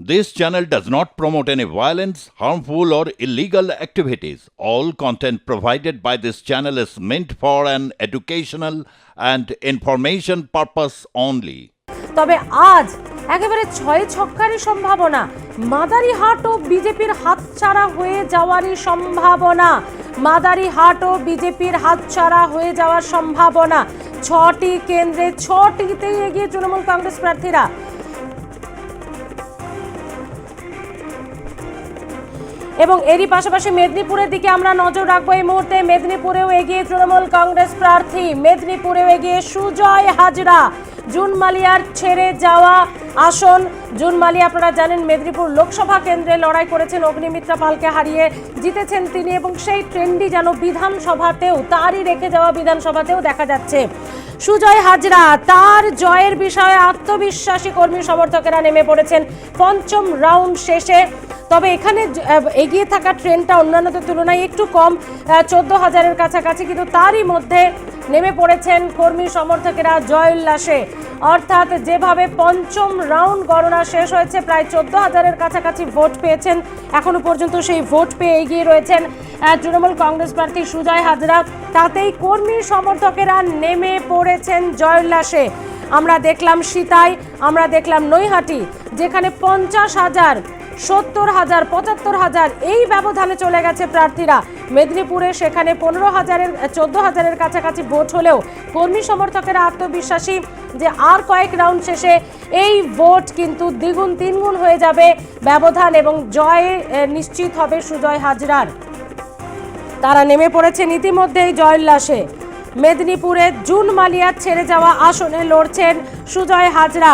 This channel does not promote any violence, harmful, or illegal activities. All content provided by this channel is meant for an educational and information purpose only. তবে আজ একেবারে ছয় ছক্কারই সম্ভাবনা মাদারিহাট ও বিজেপির হাতছাড়া হয়ে যাওয়ারই সম্ভাবনা মাদারিহাট ও বিজেপির হাতছাড়া হয়ে যাওয়ার সম্ভাবনা ছটি কেন্দ্রে ছটিতেই এগিয়ে তৃণমূল কংগ্রেস প্রার্থীরা এবং এরই পাশাপাশি মেদিনীপুরের দিকে আমরা নজর রাখব এই মুহূর্তে। মেদিনীপুরেও এগিয়ে তৃণমূল কংগ্রেস প্রার্থী। মেদিনীপুরেও এগিয়ে সুজয় হাজরা। জুন মালিয়ার ছেড়ে যাওয়া আসন। জুন মালিয়া আপনারা জানেন, মেদিনীপুর লোকসভা কেন্দ্রে লড়াই করেছেন অগ্নিমিত্রা পালকে হারিয়ে জিতেছেন তিনি এবং সেই ট্রেন্ডই যেন বিধানসভাতেও, তারই রেখে যাওয়া বিধানসভাতেও দেখা যাচ্ছে। সুজয় হাজরা, তার জয়ের বিষয়ে আত্মবিশ্বাসী কর্মী সমর্থকেরা নেমে পড়েছেন পঞ্চম রাউন্ড শেষে। তবে এখানে এগিয়ে থাকা ট্রেনটা অন্যান্যদের তুলনায় একটু কম চোদ্দ হাজারের কাছাকাছি, কিন্তু তারই মধ্যে নেমে পড়েছেন কর্মী সমর্থকেরা জয় উল্লাসে অর্থাৎ যেভাবে পঞ্চম রাউন্ড গণনা শেষ হয়েছে। প্রায় চোদ্দ হাজারের কাছাকাছি ভোট পেয়েছেন। এখনও পর্যন্ত সেই ভোট পেয়ে এগিয়ে রয়েছেন তৃণমূল কংগ্রেস প্রার্থী সুজয় হাজরা। তাতেই কর্মী সমর্থকেরা নেমে পড়েছেন জয় উল্লাসে আমরা দেখলাম সীতাই, আমরা দেখলাম নৈহাটি, যেখানে পঞ্চাশ হাজার সত্তর হাজার, পঁচাত্তর হাজার এই ব্যবধানে চলে গেছে প্রার্থীরা। মেদিনীপুরে সেখানে পনেরো হাজারের, চোদ্দ হাজারের কাছাকাছি ভোট হলেও কর্মী সমর্থকেরা আত্মবিশ্বাসী যে আর কয়েক রাউন্ড শেষে এই ভোট কিন্তু দ্বিগুণ, তিনগুণ হয়ে যাবে ব্যবধান এবং জয়ে নিশ্চিত হবে সুজয় হাজরার। তারা নেমে পড়েছেন ইতিমধ্যেই জয়োল্লাসে। মেদিনীপুরে জুন মালিয়ার ছেড়ে যাওয়া আসনে লড়ছেন সুজয় হাজরা।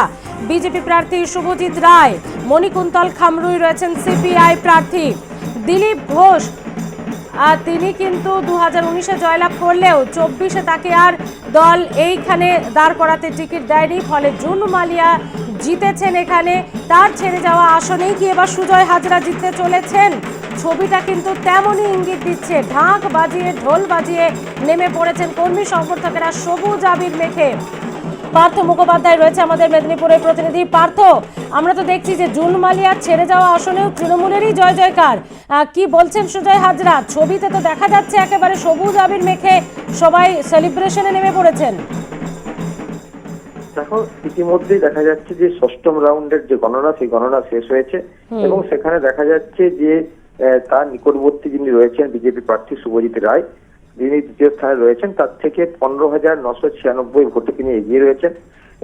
বিজেপি প্রার্থী শুভজিৎ রায়, মণিকুন্তল খামরুই রয়েছেন সিপিআই প্রার্থী। দিলীপ ঘোষ আর তিনি কিন্তু দু হাজার উনিশে জয়লাভ করলেও চব্বিশে তাকে আর দল এইখানে দাঁড় করাতে টিকিট দেয়নি, ফলে জুন মালিয়া জিতেছেন এখানে। তার ছেড়ে যাওয়া আসনেই কি এবার সুজয় হাজরা জিততে চলেছেন? ছবিটা কিন্তু তেমনই ইঙ্গিত দিচ্ছে, ঢাক বাজিয়ে, ঢোল বাজিয়ে নেমে পড়েছেন কর্মী সমর্থকেরা সবুজ আবির মেখে। পার্থ মুখোপাধ্যায় রয়েছে আমাদের মেদিনীপুরের প্রতিনিধি। পার্থ আমরা তো দেখছি যে জুন মালিয়া ছেড়ে যাওয়া আসনেও তৃণমূলেরই জয় জয়কার। কি বলছেন সুজয় হাজরা? ছবিতে তো দেখা যাচ্ছে একেবারে সবুজ আবির মেখে সবাই সেলিব্রেশনে নেমে পড়েছেন। দেখো ইতিমধ্যেই দেখা যাচ্ছে যে ষষ্ঠম রাউন্ডের যে গণনা সেই গণনা শেষ হয়েছে। এবং সেখানে দেখা যাচ্ছে যে তার নিকটবর্তী যিনি রয়েছেন বিজেপি প্রার্থী শুভজিৎ রায় যিনি দ্বিতীয় স্থানে রয়েছেন, তার থেকে পনেরো হাজার নশো ছিয়ানব্বই ভোটে তিনি এগিয়ে রয়েছেন।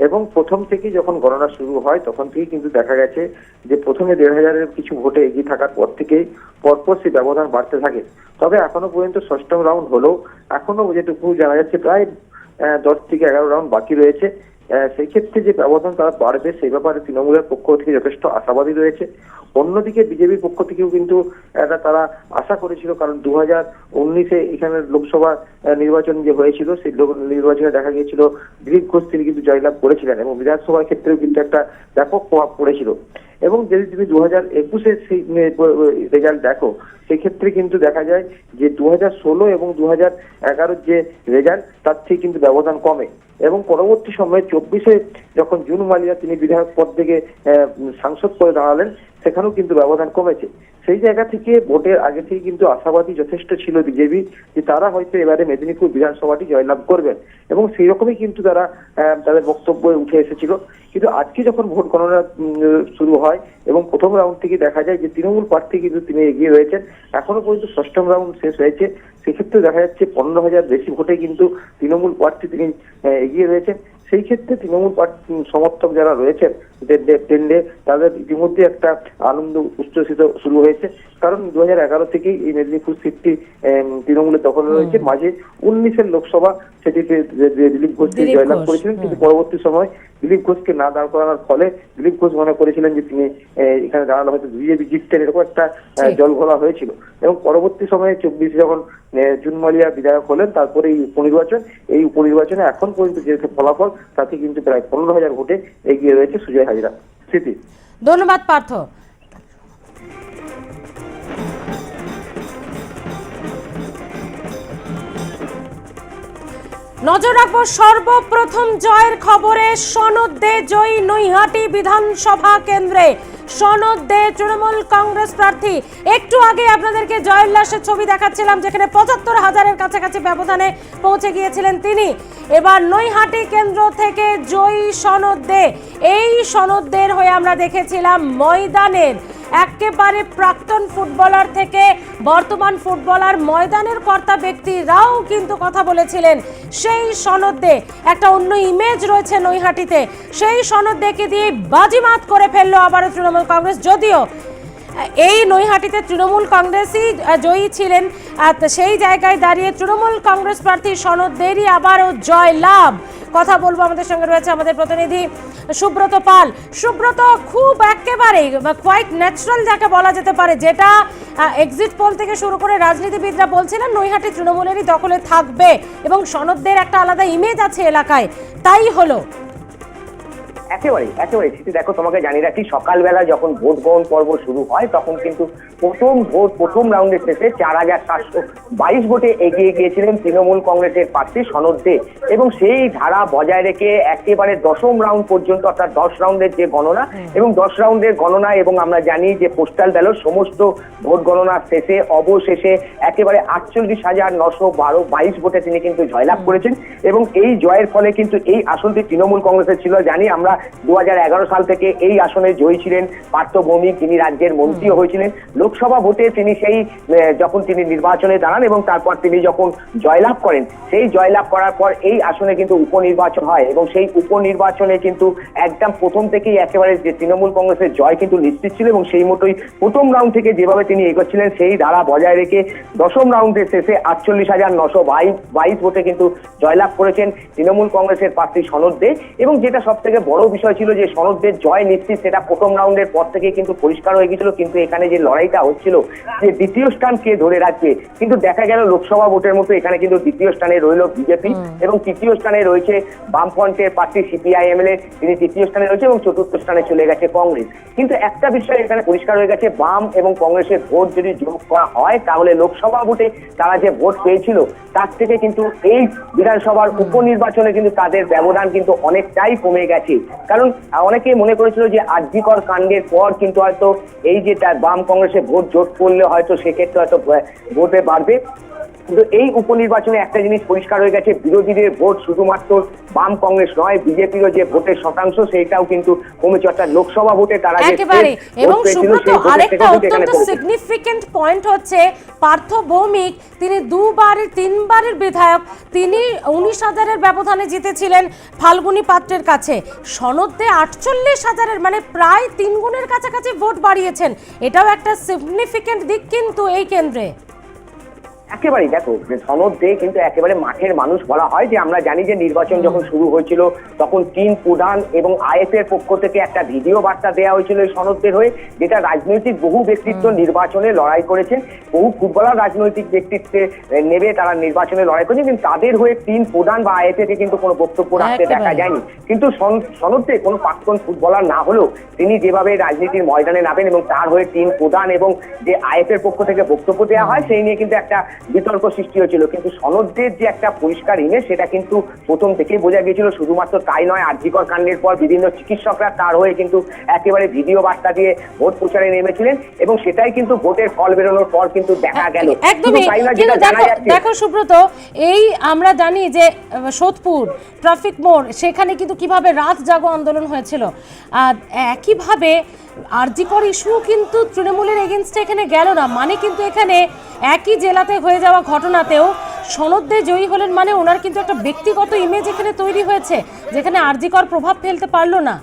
এবং প্রথম থেকেই যখন গণনা শুরু হয়, তখন থেকেই কিন্তু দেখা গেছে যে প্রথমে দেড় হাজারের কিছু ভোটে এগিয়ে থাকার পর থেকেই পরপর সেই ব্যবধান বাড়তে থাকে। তবে এখনও পর্যন্ত ষষ্ঠম রাউন্ড হলেও এখনও যেটুকু জানা যাচ্ছে, প্রায় দশ থেকে এগারো রাউন্ড বাকি রয়েছে। সেই ক্ষেত্রে যে ব্যবধান তারা বাড়বে, সেই ব্যাপারে তৃণমূলের পক্ষ থেকে যথেষ্ট আশাবাদী রয়েছে। অন্যদিকে বিজেপির পক্ষ থেকেও কিন্তু একটা তারা আশা করেছিল, কারণ দু হাজার উনিশে এখানে লোকসভা নির্বাচন যে হয়েছিল, সেই নির্বাচনে দেখা গিয়েছিল, দিলীপ ঘোষ তিনি কিন্তু জয়লাভ করেছিলেন এবং বিধানসভার ক্ষেত্রেও কিন্তু একটা ব্যাপক প্রভাব পড়েছিল। এবং যদি তুমি দু হাজার একুশের সেই রেজাল্ট দেখো, সেক্ষেত্রে কিন্তু দেখা যায় যে দু হাজার ষোলো এবং দু হাজার এগারোর যে রেজাল্ট তার থেকে কিন্তু ব্যবধান কমে। এবং পরবর্তী সময়ে চব্বিশে যখন জুন মালিয়া তিনি বিধায়ক পদ থেকে সাংসদ করে দাঁড়ালেন সেখানেও কিন্তু ব্যবধান কমেছে। সেই জায়গা থেকে ভোটের আগে থেকে কিন্তু আশাবাদী যথেষ্ট ছিল বিজেপি যে তারা হয়তো এবারে মেদিনীপুর বিধানসভাটি জয়লাভ করবেন এবং সেই রকমই কিন্তু তারা তাদের বক্তব্যে উঠে এসেছিল। কিন্তু আজকে যখন ভোট গণনা শুরু হয় এবং প্রথম রাউন্ড থেকে দেখা যায় যে তৃণমূল প্রার্থী কিন্তু তিনি এগিয়ে রয়েছেন, এখনও পর্যন্ত ষষ্ঠম রাউন্ড শেষ হয়েছে। সেক্ষেত্রে দেখা যাচ্ছে পনেরো হাজার বেশি ভোটে কিন্তু তৃণমূল প্রার্থী তিনি এগিয়ে রয়েছেন। সেই ক্ষেত্রে তৃণমূল সমর্থক যারা রয়েছেন ট্রেন্ডে তাদের ইতিমধ্যে একটা আনন্দ উচ্ছ্বসিত শুরু হয়েছে। কারণ দু হাজার এগারো থেকেই এই মেদিনীপুর সিটটি তৃণমূলের দখলে রয়েছে। মাঝে উনিশের লোকসভা সেটিতে দিলীপ ঘোষ জয়লাভ করেছিলেন কিন্তু পরবর্তী সময় দিলীপ ঘোষকে না দাঁড় করানোর ফলে দিলীপ ঘোষ মনে করেছিলেন যে তিনি এখানে দাঁড়ালে হয়তো বিজেপি জিততেন এরকম একটা জল ঘোলা হয়েছিল। এবং পরবর্তী সময়ে চব্বিশে যখন জুনমালিয়া মালিয়া বিধায়ক হলেন তারপরে এই উপনির্বাচন এই উপনির্বাচনে এখন পর্যন্ত যেহেতু ফলাফল তাতে কিন্তু প্রায় পনেরো হাজার ভোটে এগিয়ে রয়েছে সুজয় হাজরা। স্মৃতি। ধন্যবাদ পার্থ। নজর রাখব সর্বপ্রথম জয়ের খবরে সনদ দে জয়ী নৈহাটি বিধানসভা কেন্দ্রে। সনদ দে তৃণমূল কংগ্রেস প্রার্থী। একটু আগে আপনাদেরকে জয়োল্লাসের ছবি দেখাচ্ছিলাম, যেখানে পঁচাত্তর হাজারের কাছাকাছি ব্যবধানে পৌঁছে গিয়েছিলেন তিনি। এবার নৈহাটি কেন্দ্র থেকে জয়ী সনদ দে। এই সনদদের হয়ে আমরা দেখেছিলাম ময়দানের একেবারে প্রাক্তন ফুটবলার থেকে বর্তমান ফুটবলার ময়দানের কর্তা ব্যক্তিরাও কিন্তু কথা বলেছিলেন। সেই সনদে একটা অন্য ইমেজ রয়েছে নৈহাটিতে। সেই সনদ দেখে দিয়ে বাজিমাত করে ফেলল আবারও তৃণমূল কংগ্রেস। যদিও এই নৈহাটিতে তৃণমূল কংগ্রেসই জয়ী ছিলেন। সেই জায়গায় দাঁড়িয়ে তৃণমূল কংগ্রেস প্রার্থী সনদেরই আবারও জয় লাভ। কথা বলব আমাদের সঙ্গে রয়েছে আমাদের প্রতিনিধি সুব্রত পাল। সুব্রত, খুব একেবারে কোয়াইট ন্যাচারাল যাকে বলা যেতে পারে, যেটা এক্সিট পোল থেকে শুরু করে রাজনীতিবিদরা বলছিলেন নৈহাটি তৃণমূলেরই দখলে থাকবে এবং সনদদের একটা আলাদা ইমেজ আছে এলাকায়। তাই হলো একেবারে একেবারে সেটি দেখো, তোমাকে জানিয়ে রাখি, সকালবেলা যখন ভোট গ্রহণ পর্ব শুরু হয়, তখন কিন্তু প্রথম ভোট প্রথম রাউন্ডের শেষে চার হাজার সাতশো বাইশ ভোটে এগিয়ে গিয়েছিলেন তৃণমূল কংগ্রেসের প্রার্থী সনদ দে। এবং সেই ধারা বজায় রেখে একেবারে দশম রাউন্ড পর্যন্ত অর্থাৎ দশ রাউন্ডের যে গণনা এবং দশ রাউন্ডের গণনা এবং আমরা জানি যে পোস্টাল ব্যালট সমস্ত ভোট গণনার শেষে অবশেষে একেবারে আটচল্লিশ হাজার নশো বারো বাইশ ভোটে তিনি কিন্তু জয়লাভ করেছেন। এবং এই জয়ের ফলে কিন্তু এই আসনটি তৃণমূল কংগ্রেসের ছিল। জানি আমরা দু হাজার এগারো সাল থেকে এই আসনে জয়ী ছিলেন পার্থ ভৌমিক তিনি রাজ্যের মন্ত্রীও হয়েছিলেন। লোকসভা ভোটে তিনি সেই যখন তিনি নির্বাচনে দাঁড়ান এবং তারপর তিনি যখন জয়লাভ করেন, সেই জয়লাভ করার পর এই আসনে কিন্তু উপনির্বাচন হয় এবং সেই উপনির্বাচনে কিন্তু একদম প্রথম থেকেই একেবারে যে তৃণমূল কংগ্রেসের জয় কিন্তু নিশ্চিত ছিল এবং সেই মতোই প্রথম রাউন্ড থেকে যেভাবে তিনি এগোচ্ছিলেন, সেই ধারা বজায় রেখে দশম রাউন্ডের শেষে আটচল্লিশ হাজার নশো বাইশ বাইশ ভোটে কিন্তু জয়লাভ করেছেন তৃণমূল কংগ্রেসের প্রার্থী সনদ দে। এবং যেটা সব থেকে বড় বিষয় ছিল যে সনদ সনদদের জয় নিশ্চিত সেটা প্রথম রাউন্ডের পর থেকে কিন্তু পরিষ্কার হয়ে গেছিল, কিন্তু এখানে যে লড়াইটা হচ্ছিল যে দ্বিতীয় স্থান কে ধরে রাখবে? কিন্তু দেখা গেল লোকসভা ভোটের মতো এখানে কিন্তু দ্বিতীয় স্থানে রইল বিজেপি এবং তৃতীয় স্থানে রয়েছে বামফ্রন্টের প্রার্থী সিপিআই এমএলএ তিনি তৃতীয় স্থানে রয়েছে এবং চতুর্থ স্থানে চলে গেছে কংগ্রেস। কিন্তু একটা বিষয় এখানে পরিষ্কার হয়ে গেছে বাম এবং কংগ্রেসের ভোট যদি যোগ করা হয় তাহলে লোকসভা ভোটে তারা যে ভোট পেয়েছিল তার থেকে কিন্তু এই বিধানসভার উপনির্বাচনে কিন্তু তাদের ব্যবধান কিন্তু অনেকটাই কমে গেছে। কারণ আহ, অনেকেই মনে করেছিল যে আর্যিকর কাণ্ডের পর কিন্তু হয়তো এই যে বাম কংগ্রেসে ভোট জোট করলে হয়তো সেক্ষেত্রে হয়তো ভোটে বাড়বে। কিন্তু এই উপনির্বাচনে একটা জিনিস পরিষ্কার হয়ে গেছে বিরোধীদের ভোট শুধুমাত্র বাম কংগ্রেস নয় বিজেপিরও যে ভোটের শতাংশ সেইটাও কিন্তু কমেছে অর্থাৎ লোকসভা ভোটে তারা একেবারে। এবং সুব্রত আরেকটা অত্যন্ত সিগনিফিকেন্ট পয়েন্ট হচ্ছে পার্থ ভৌমিক তিনি দুবারের তিনবারের বিধায়ক তিনি উনিশ হাজারের ব্যবধানে জিতেছিলেন ফাল্গুনী পাত্রের কাছে। সনদে আটচল্লিশ হাজারের মানে প্রায় তিন গুণের কাছাকাছি ভোট বাড়িয়েছেন। এটাও একটা সিগনিফিকেন্ট দিক কিন্তু এই কেন্দ্রে। একেবারেই দেখো সনদ দে কিন্তু একেবারে মাঠের মানুষ বলা হয় যে আমরা জানি যে নির্বাচন যখন শুরু হয়েছিল তখন তিন প্রধান এবং আইএফের পক্ষ থেকে একটা ভিডিও বার্তা দেওয়া হয়েছিল এই সনদদের হয়ে যেটা রাজনৈতিক বহু ব্যক্তিত্ব নির্বাচনে লড়াই করেছেন বহু ফুটবলার রাজনৈতিক ব্যক্তিত্বে নেবে তারা নির্বাচনে লড়াই করেছেন কিন্তু তাদের হয়ে তিন প্রধান বা আইএফএ কে কিন্তু কোনো বক্তব্য রাখতে দেখা যায়নি। কিন্তু সন- সনদ দে কোনো প্রাক্তন ফুটবলার না হলেও তিনি যেভাবে রাজনীতির ময়দানে নামেন এবং তার হয়ে তিন প্রধান এবং যে আইএফের পক্ষ থেকে বক্তব্য দেওয়া হয় সেই নিয়ে কিন্তু একটা বিতর্ক সৃষ্টি হয়েছিল। কিন্তু সনদদের যে একটা পরিষ্কার ইমেজ সেটা কিন্তু প্রথম থেকেই বোঝা গিয়েছিল। শুধুমাত্র তাই নয় আর্যিকর কাণ্ডের পর বিভিন্ন চিকিৎসকরা তার হয়ে কিন্তু একেবারে ভিডিও বার্তা দিয়ে ভোট প্রচারে নেমেছিলেন এবং সেটাই কিন্তু ভোটের ফল বেরোনোর পর কিন্তু দেখা গেল। একদমই। দেখো সুব্রত এই আমরা জানি যে সোদপুর ট্রাফিক মোড় সেখানে কিন্তু কীভাবে রাত জাগো আন্দোলন হয়েছিল। আর একইভাবে আরজিকর ইস্যু কিন্তু তৃণমূলের এগেনস্টে এখানে গেল না। মানে কিন্তু এখানে একই জেলাতে হয়ে যাওয়া ঘটনাতেও সনদে জয়ী হলেন মানে ওনার কিন্তু একটা ব্যক্তিগত ইমেজ এখানে তৈরি হয়েছে, যেখানে আরজিকর প্রভাব ফেলতে পারল না।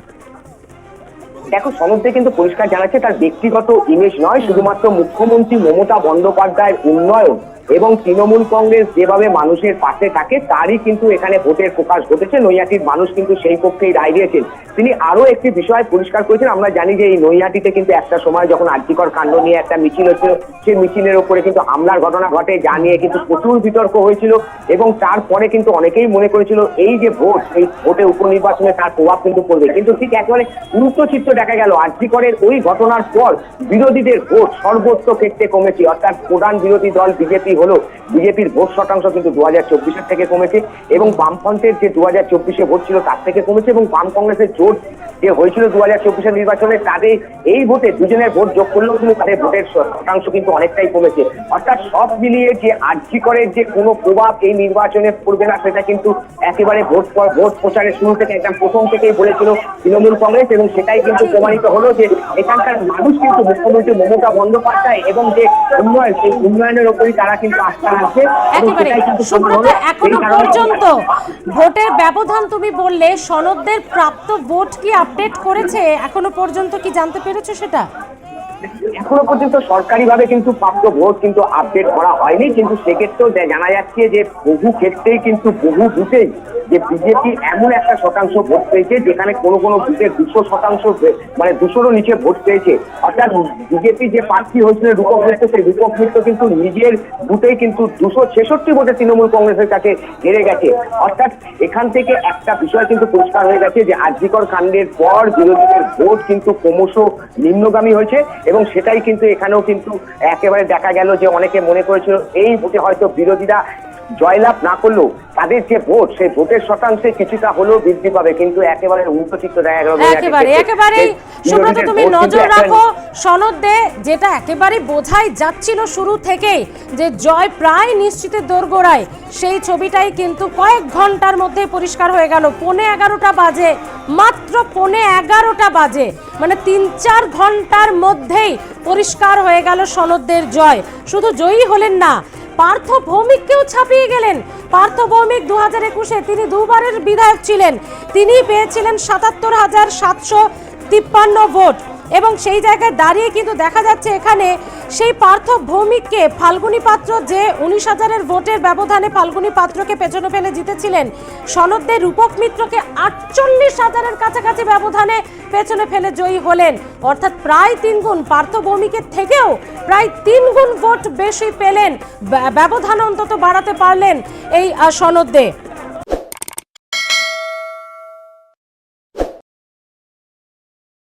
দেখো, সনদে কিন্তু পরিষ্কার জানাচ্ছে তার ব্যক্তিগত ইমেজ নয়, শুধুমাত্র মুখ্যমন্ত্রী মমতা বন্দ্যোপাধ্যায়ের উন্নয়ন। এবং তৃণমূল কংগ্রেস যেভাবে মানুষের পাশে থাকে, তারই কিন্তু এখানে ভোটের প্রকাশ ঘটেছে। নৈয়াটির মানুষ কিন্তু সেই পক্ষেই রায় দিয়েছেন। তিনি আরও একটি বিষয় পরিষ্কার করেছেন। আমরা জানি যে এই নৈয়াটিতে কিন্তু একটা সময় যখন আর্থিকর কাণ্ড নিয়ে একটা মিছিল হচ্ছিল সেই মিছিলের উপরে কিন্তু হামলার ঘটনা ঘটে, যা নিয়ে কিন্তু প্রচুর বিতর্ক হয়েছিল এবং তারপরে কিন্তু অনেকেই মনে করেছিল, এই যে ভোট, এই ভোটে উপনির্বাচনে তার প্রভাব কিন্তু পড়বে। কিন্তু ঠিক একেবারে উল্টো চিত্র দেখা গেল। আর্থিকরের ওই ঘটনার পর বিরোধীদের ভোট সর্বোচ্চ ক্ষেত্রে কমেছে। অর্থাৎ প্রধান বিরোধী দল, বিজেপি হলো বিজেপির ভোট শতাংশ কিন্তু দু হাজার চব্বিশের থেকে কমেছে এবং বামফ্রন্টের যে দু হাজার চব্বিশে ভোট ছিল তার থেকে কমেছে এবং বাম কংগ্রেসের জোট যে হয়েছিল দু হাজার চব্বিশের নির্বাচনে তাদের এই ভোটে দুজনের ভোট যোগ করলেও কিন্তু তাদের ভোটের শতাংশ কিন্তু অনেকটাই কমেছে অর্থাৎ সব মিলিয়ে যে আর্জি করের যে কোনো প্রভাব এই নির্বাচনে পড়বে না সেটা কিন্তু একেবারে ভোট ভোট প্রচারের শুরু থেকে একদম প্রথম থেকেই বলেছিল তৃণমূল কংগ্রেস এবং সেটাই কিন্তু প্রমাণিত হলো যে এখানকার মানুষ কিন্তু মুখ্যমন্ত্রী মমতা বন্দ্যোপাধ্যায় এবং যে উন্নয়ন সেই উন্নয়নের ওপরই তারা কিন্তু আস্থা রাখছে। এখনও পর্যন্ত ভোটের ব্যবধান তুমি বললে সনদদের প্রাপ্ত ভোট কি আপডেট করেছে এখনও পর্যন্ত কি জানতে পেরেছ সেটা? এখনও পর্যন্ত সরকারিভাবে কিন্তু প্রাপ্ত ভোট কিন্তু আপডেট করা হয়নি, কিন্তু সেক্ষেত্রেও জানা যাচ্ছে যে বহু ক্ষেত্রেই কিন্তু বহু বুথেই যে বিজেপি এমন একটা শতাংশ ভোট পেয়েছে, যেখানে কোনো কোনো বুথে দুশো শতাংশ মানে দুশোরও নিচে ভোট পেয়েছে। অর্থাৎ বিজেপি যে প্রার্থী হয়েছিল রূপক মিত্র, সেই রূপক মিত্র কিন্তু নিজের বুথেই কিন্তু দুশো ছেষট্টি ভোটে তৃণমূল কংগ্রেসের কাছে হেরে গেছে। অর্থাৎ এখান থেকে একটা বিষয় কিন্তু পরিষ্কার হয়ে গেছে যে আর্যিকর কাণ্ডের পর বিরোধীদের ভোট কিন্তু ক্রমশ নিম্নগামী হয়েছে এবং সেটাই কিন্তু এখানেও কিন্তু একেবারে দেখা গেল যে অনেকে মনে করেছিল এই ভোটে হয়তো বিরোধীরা জয়লাভ না করলেও তাদের যে ভোট সেই ভোটের শতাংশে কিছুটা হলেও বৃদ্ধি পাবে কিন্তু একেবারে উল্টো চিত্র দেখা গেল একেবারে একেবারেই সুব্রত তুমি নজর রাখো সনদে যেটা একেবারে বোঝাই যাচ্ছিল শুরু থেকেই যে জয় প্রায় নিশ্চিতের দোরগোড়ায় সেই ছবিটাই কিন্তু কয়েক ঘণ্টার মধ্যে পরিষ্কার হয়ে গেল। পৌনে এগারোটা বাজে মাত্র পৌনে এগারোটা বাজে মানে তিন চার ঘণ্টার মধ্যেই পরিষ্কার হয়ে গেল সনদদের জয়। শুধু জয়ী হলেন না পার্থ ভৌমিককেও ছাপিয়ে গেলেন। পার্থ ভৌমিক দু হাজার একুশে তিনি দুবারের বিধায়ক ছিলেন। তিনি পেয়েছিলেন সাতাত্তর হাজার সাতশো তিপ্পান্ন ভোট। এবং সেই জায়গায় দাঁড়িয়ে কিন্তু দেখা যাচ্ছে এখানে সেই পার্থ ভৌমিককে ফাল্গুনী পাত্র যে উনিশ হাজারের ভোটের ব্যবধানে ফাল্গুনী পাত্রকে পেছনে ফেলে জিতেছিলেন সনদদের রূপক মিত্রকে আটচল্লিশ হাজারের কাছাকাছি ব্যবধানে পেছনে ফেলে জয়ী হলেন। অর্থাৎ প্রায় তিন গুণ পার্থ ভৌমিকের থেকেও প্রায় তিন গুণ ভোট বেশি পেলেন ব্যা- ব্যবধান অন্তত বাড়াতে পারলেন এই আহ, সনদ। দে